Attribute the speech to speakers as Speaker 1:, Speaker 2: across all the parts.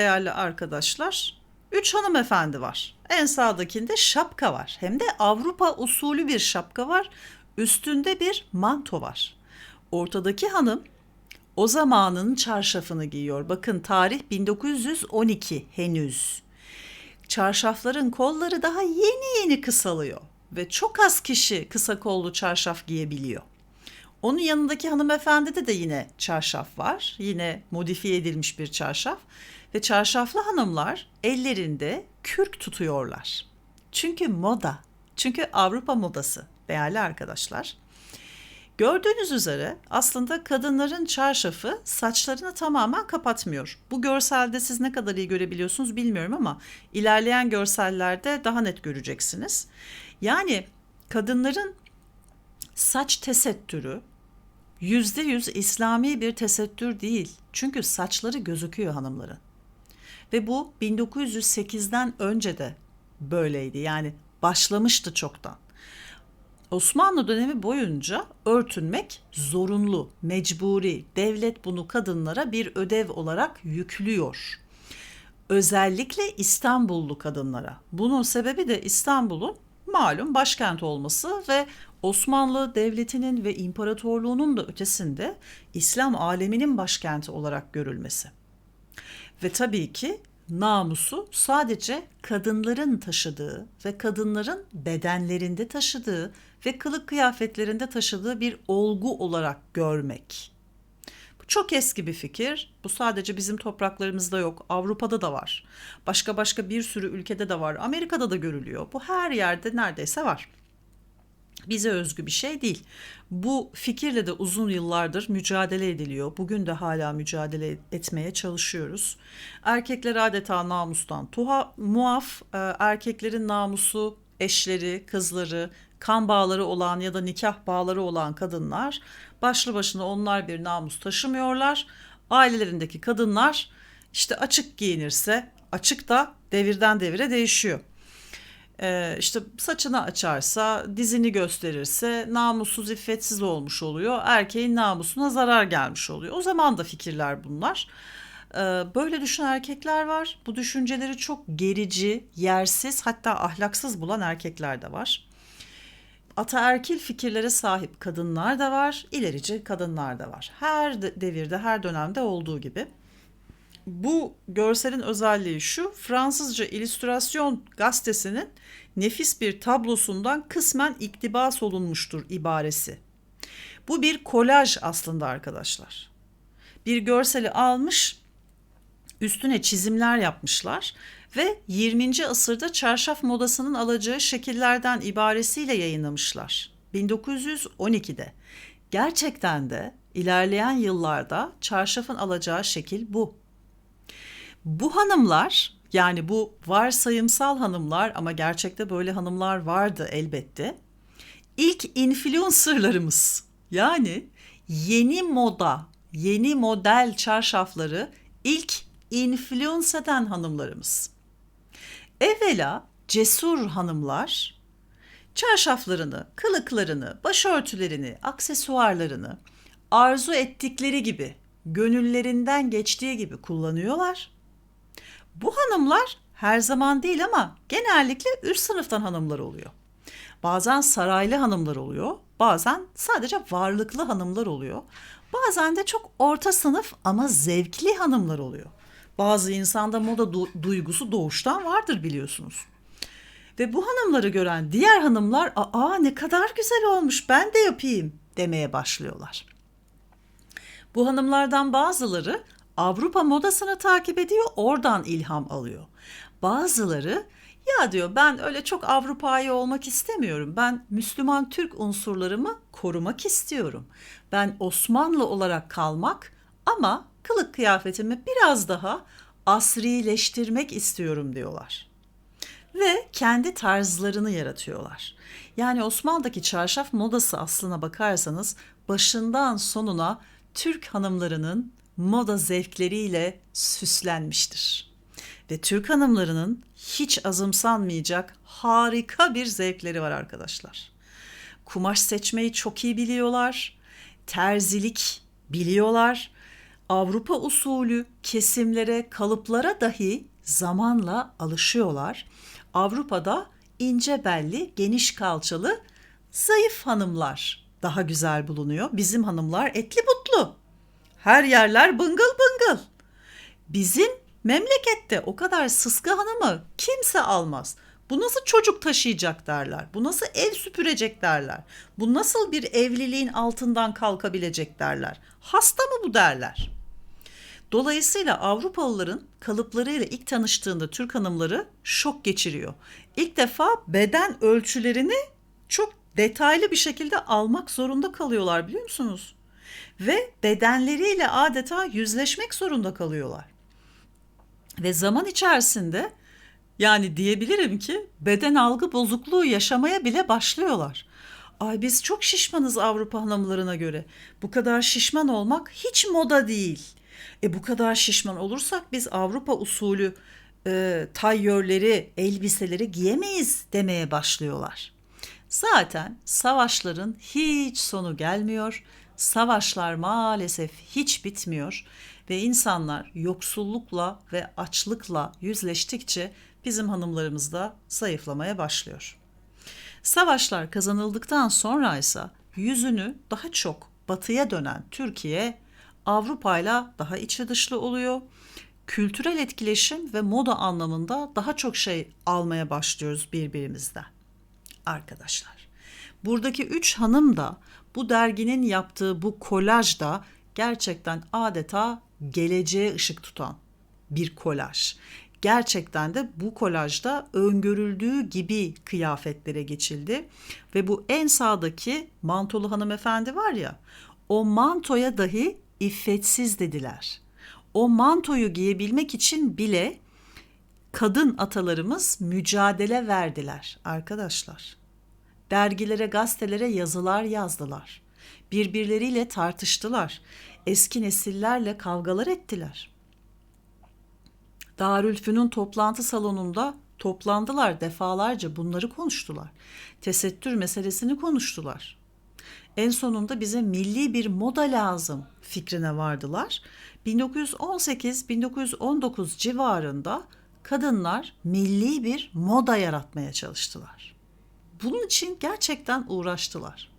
Speaker 1: değerli arkadaşlar. Üç hanımefendi var. En sağdakinde şapka var. Hem de Avrupa usulü bir şapka var. Üstünde bir manto var. Ortadaki hanım o zamanın çarşafını giyiyor. Bakın tarih 1912 henüz. Çarşafların kolları daha yeni yeni kısalıyor ve çok az kişi kısa kollu çarşaf giyebiliyor. Onun yanındaki hanımefendide de yine çarşaf var. Yine modifiye edilmiş bir çarşaf. Ve çarşaflı hanımlar ellerinde kürk tutuyorlar. Çünkü moda. Çünkü Avrupa modası değerli arkadaşlar. Gördüğünüz üzere aslında kadınların çarşafı saçlarını tamamen kapatmıyor. Bu görselde siz ne kadar iyi görebiliyorsunuz bilmiyorum ama ilerleyen görsellerde daha net göreceksiniz. Yani kadınların saç tesettürü yüzde yüz İslami bir tesettür değil. Çünkü saçları gözüküyor hanımların. Ve bu 1908'den önce de böyleydi. Yani başlamıştı çoktan. Osmanlı dönemi boyunca örtünmek zorunlu, mecburi. Devlet bunu kadınlara bir ödev olarak yüklüyor. Özellikle İstanbullu kadınlara. Bunun sebebi de İstanbul'un malum başkent olması ve Osmanlı Devleti'nin ve imparatorluğunun da ötesinde İslam aleminin başkenti olarak görülmesi. Ve tabii ki namusu sadece kadınların taşıdığı ve kadınların bedenlerinde taşıdığı ve kılık kıyafetlerinde taşıdığı bir olgu olarak görmek. Bu çok eski bir fikir. Bu sadece bizim topraklarımızda yok. Avrupa'da da var. Başka başka bir sürü ülkede de var. Amerika'da da görülüyor. Bu her yerde neredeyse var bize özgü bir şey değil. Bu fikirle de uzun yıllardır mücadele ediliyor. Bugün de hala mücadele etmeye çalışıyoruz. Erkekler adeta namustan tuha, muaf, e, erkeklerin namusu eşleri, kızları, kan bağları olan ya da nikah bağları olan kadınlar başlı başına onlar bir namus taşımıyorlar. Ailelerindeki kadınlar işte açık giyinirse açık da devirden devire değişiyor e, işte saçını açarsa, dizini gösterirse namussuz, iffetsiz olmuş oluyor. Erkeğin namusuna zarar gelmiş oluyor. O zaman da fikirler bunlar. E, böyle düşünen erkekler var. Bu düşünceleri çok gerici, yersiz hatta ahlaksız bulan erkekler de var. Ataerkil fikirlere sahip kadınlar da var, ilerici kadınlar da var. Her devirde, her dönemde olduğu gibi bu görselin özelliği şu. Fransızca illüstrasyon gazetesinin nefis bir tablosundan kısmen iktibas olunmuştur ibaresi. Bu bir kolaj aslında arkadaşlar. Bir görseli almış, üstüne çizimler yapmışlar ve 20. asırda çarşaf modasının alacağı şekillerden ibaresiyle yayınlamışlar. 1912'de. Gerçekten de ilerleyen yıllarda çarşafın alacağı şekil bu. Bu hanımlar yani bu varsayımsal hanımlar ama gerçekte böyle hanımlar vardı elbette. İlk influencerlarımız yani yeni moda, yeni model çarşafları ilk influence eden hanımlarımız. Evvela cesur hanımlar çarşaflarını, kılıklarını, başörtülerini, aksesuarlarını arzu ettikleri gibi, gönüllerinden geçtiği gibi kullanıyorlar hanımlar her zaman değil ama genellikle üst sınıftan hanımlar oluyor. Bazen saraylı hanımlar oluyor, bazen sadece varlıklı hanımlar oluyor. Bazen de çok orta sınıf ama zevkli hanımlar oluyor. Bazı insanda moda du- duygusu doğuştan vardır biliyorsunuz. Ve bu hanımları gören diğer hanımlar aa ne kadar güzel olmuş ben de yapayım demeye başlıyorlar. Bu hanımlardan bazıları Avrupa modasını takip ediyor, oradan ilham alıyor. Bazıları ya diyor ben öyle çok Avrupa'yı olmak istemiyorum. Ben Müslüman Türk unsurlarımı korumak istiyorum. Ben Osmanlı olarak kalmak ama kılık kıyafetimi biraz daha asrileştirmek istiyorum diyorlar. Ve kendi tarzlarını yaratıyorlar. Yani Osmanlı'daki çarşaf modası aslına bakarsanız başından sonuna Türk hanımlarının moda zevkleriyle süslenmiştir. Ve Türk hanımlarının hiç azımsanmayacak harika bir zevkleri var arkadaşlar. Kumaş seçmeyi çok iyi biliyorlar. Terzilik biliyorlar. Avrupa usulü kesimlere, kalıplara dahi zamanla alışıyorlar. Avrupa'da ince belli, geniş kalçalı, zayıf hanımlar daha güzel bulunuyor. Bizim hanımlar etli butlu. Her yerler bıngıl bıngıl. Bizim memlekette o kadar sıska hanımı kimse almaz. Bu nasıl çocuk taşıyacak derler. Bu nasıl ev süpürecek derler. Bu nasıl bir evliliğin altından kalkabilecek derler. Hasta mı bu derler. Dolayısıyla Avrupalıların kalıplarıyla ilk tanıştığında Türk hanımları şok geçiriyor. İlk defa beden ölçülerini çok detaylı bir şekilde almak zorunda kalıyorlar biliyor musunuz? Ve bedenleriyle adeta yüzleşmek zorunda kalıyorlar. Ve zaman içerisinde yani diyebilirim ki beden algı bozukluğu yaşamaya bile başlıyorlar. Ay biz çok şişmanız Avrupa hanımlarına göre. Bu kadar şişman olmak hiç moda değil. E bu kadar şişman olursak biz Avrupa usulü e, tayyörleri, elbiseleri giyemeyiz demeye başlıyorlar. Zaten savaşların hiç sonu gelmiyor. Savaşlar maalesef hiç bitmiyor ve insanlar yoksullukla ve açlıkla yüzleştikçe bizim hanımlarımız da zayıflamaya başlıyor. Savaşlar kazanıldıktan sonra ise yüzünü daha çok batıya dönen Türkiye Avrupa ile daha içi dışlı oluyor. Kültürel etkileşim ve moda anlamında daha çok şey almaya başlıyoruz birbirimizden. Arkadaşlar, buradaki üç hanım da bu derginin yaptığı bu kolaj da gerçekten adeta geleceğe ışık tutan bir kolaj. Gerçekten de bu kolajda öngörüldüğü gibi kıyafetlere geçildi ve bu en sağdaki mantolu hanımefendi var ya o mantoya dahi iffetsiz dediler. O mantoyu giyebilmek için bile kadın atalarımız mücadele verdiler arkadaşlar. Dergilere, gazetelere yazılar yazdılar. Birbirleriyle tartıştılar. Eski nesillerle kavgalar ettiler. Darülfünun toplantı salonunda toplandılar defalarca bunları konuştular. Tesettür meselesini konuştular. En sonunda bize milli bir moda lazım fikrine vardılar. 1918-1919 civarında kadınlar milli bir moda yaratmaya çalıştılar. Bunun için gerçekten uğraştılar.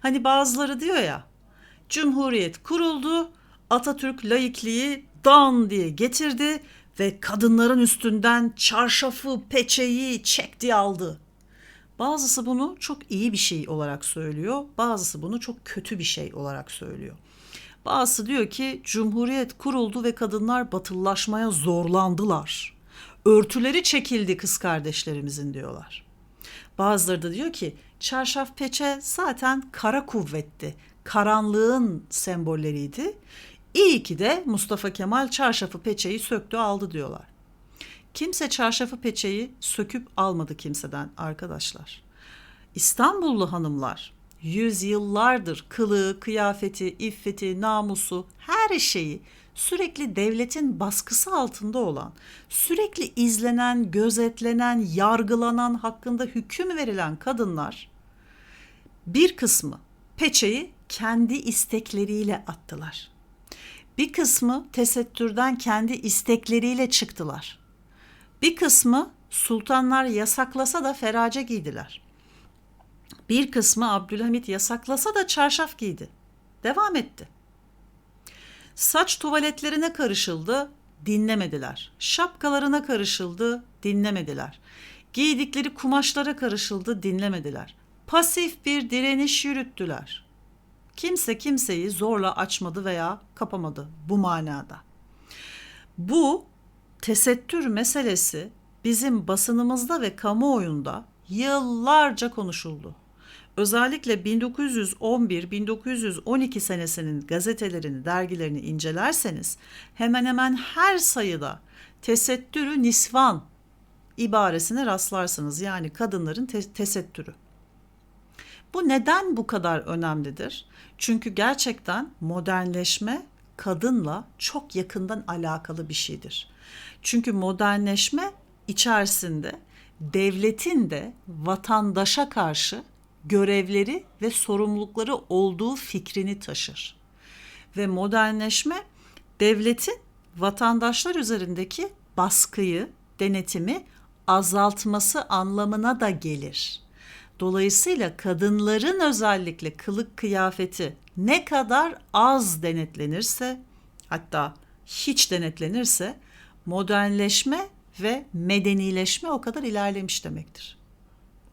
Speaker 1: Hani bazıları diyor ya, Cumhuriyet kuruldu, Atatürk laikliği dan diye getirdi ve kadınların üstünden çarşafı, peçeyi çekti aldı. Bazısı bunu çok iyi bir şey olarak söylüyor, bazısı bunu çok kötü bir şey olarak söylüyor. Bazısı diyor ki cumhuriyet kuruldu ve kadınlar batıllaşmaya zorlandılar. Örtüleri çekildi kız kardeşlerimizin diyorlar. Bazıları da diyor ki çarşaf peçe zaten kara kuvvetti. Karanlığın sembolleriydi. İyi ki de Mustafa Kemal çarşafı peçeyi söktü aldı diyorlar. Kimse çarşafı peçeyi söküp almadı kimseden arkadaşlar. İstanbullu hanımlar yüzyıllardır kılığı, kıyafeti, iffeti, namusu her şeyi sürekli devletin baskısı altında olan, sürekli izlenen, gözetlenen, yargılanan, hakkında hüküm verilen kadınlar bir kısmı peçeyi kendi istekleriyle attılar. Bir kısmı tesettürden kendi istekleriyle çıktılar. Bir kısmı sultanlar yasaklasa da ferace giydiler. Bir kısmı Abdülhamit yasaklasa da çarşaf giydi. Devam etti. Saç tuvaletlerine karışıldı, dinlemediler. Şapkalarına karışıldı, dinlemediler. Giydikleri kumaşlara karışıldı, dinlemediler. Pasif bir direniş yürüttüler. Kimse kimseyi zorla açmadı veya kapamadı bu manada. Bu tesettür meselesi bizim basınımızda ve kamuoyunda yıllarca konuşuldu. Özellikle 1911-1912 senesinin gazetelerini, dergilerini incelerseniz hemen hemen her sayıda tesettürü nisvan ibaresine rastlarsınız. Yani kadınların te- tesettürü. Bu neden bu kadar önemlidir? Çünkü gerçekten modernleşme kadınla çok yakından alakalı bir şeydir. Çünkü modernleşme içerisinde devletin de vatandaşa karşı görevleri ve sorumlulukları olduğu fikrini taşır. Ve modernleşme devletin vatandaşlar üzerindeki baskıyı, denetimi azaltması anlamına da gelir. Dolayısıyla kadınların özellikle kılık kıyafeti ne kadar az denetlenirse, hatta hiç denetlenirse modernleşme ve medenileşme o kadar ilerlemiş demektir.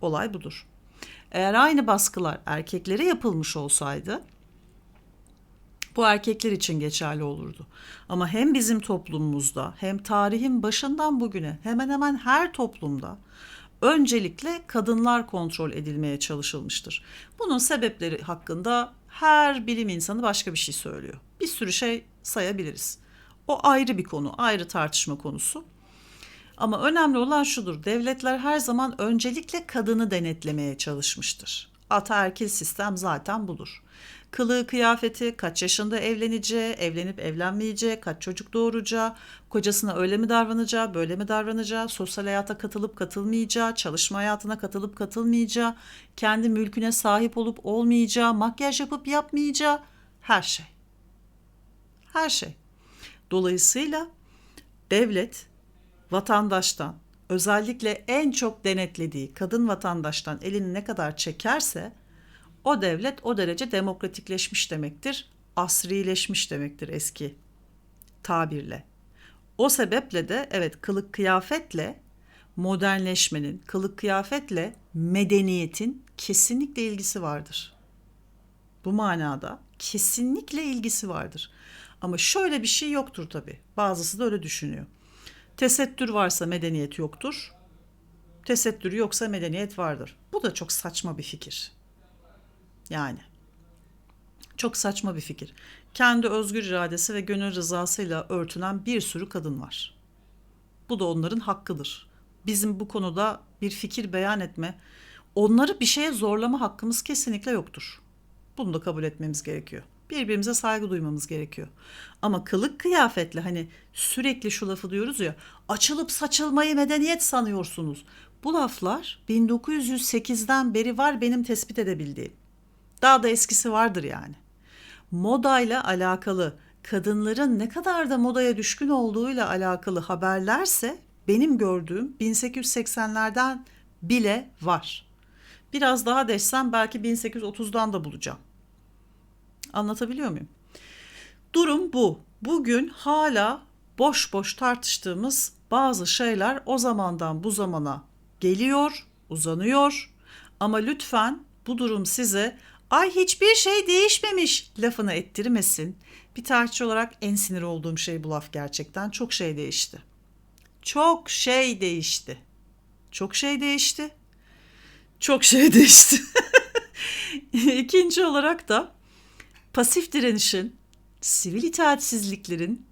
Speaker 1: Olay budur. Eğer aynı baskılar erkeklere yapılmış olsaydı bu erkekler için geçerli olurdu. Ama hem bizim toplumumuzda hem tarihin başından bugüne hemen hemen her toplumda öncelikle kadınlar kontrol edilmeye çalışılmıştır. Bunun sebepleri hakkında her bilim insanı başka bir şey söylüyor. Bir sürü şey sayabiliriz. O ayrı bir konu, ayrı tartışma konusu. Ama önemli olan şudur. Devletler her zaman öncelikle kadını denetlemeye çalışmıştır. Ataerkil sistem zaten budur. Kılığı, kıyafeti, kaç yaşında evleneceği, evlenip evlenmeyeceği, kaç çocuk doğuracağı, kocasına öyle mi davranacağı, böyle mi davranacağı, sosyal hayata katılıp katılmayacağı, çalışma hayatına katılıp katılmayacağı, kendi mülküne sahip olup olmayacağı, makyaj yapıp yapmayacağı, her şey. Her şey. Dolayısıyla devlet vatandaştan özellikle en çok denetlediği kadın vatandaştan elini ne kadar çekerse o devlet o derece demokratikleşmiş demektir, asrileşmiş demektir eski tabirle. O sebeple de evet kılık kıyafetle modernleşmenin, kılık kıyafetle medeniyetin kesinlikle ilgisi vardır. Bu manada kesinlikle ilgisi vardır. Ama şöyle bir şey yoktur tabii. Bazısı da öyle düşünüyor. Tesettür varsa medeniyet yoktur. Tesettür yoksa medeniyet vardır. Bu da çok saçma bir fikir. Yani çok saçma bir fikir. Kendi özgür iradesi ve gönül rızasıyla örtünen bir sürü kadın var. Bu da onların hakkıdır. Bizim bu konuda bir fikir beyan etme, onları bir şeye zorlama hakkımız kesinlikle yoktur. Bunu da kabul etmemiz gerekiyor. Birbirimize saygı duymamız gerekiyor. Ama kılık kıyafetle hani sürekli şu lafı diyoruz ya açılıp saçılmayı medeniyet sanıyorsunuz. Bu laflar 1908'den beri var benim tespit edebildiğim. Daha da eskisi vardır yani. Modayla alakalı kadınların ne kadar da modaya düşkün olduğuyla alakalı haberlerse benim gördüğüm 1880'lerden bile var. Biraz daha desem belki 1830'dan da bulacağım. Anlatabiliyor muyum? Durum bu. Bugün hala boş boş tartıştığımız bazı şeyler o zamandan bu zamana geliyor, uzanıyor. Ama lütfen bu durum size ay hiçbir şey değişmemiş lafını ettirmesin. Bir tarihçi olarak en sinir olduğum şey bu laf gerçekten. Çok şey değişti. Çok şey değişti. Çok şey değişti. Çok şey değişti. İkinci olarak da pasif direnişin, sivil itaatsizliklerin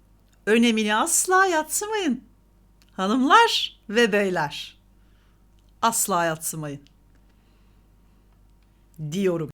Speaker 1: önemini asla yatsımayın. Hanımlar ve beyler. Asla yatsımayın. Diyorum.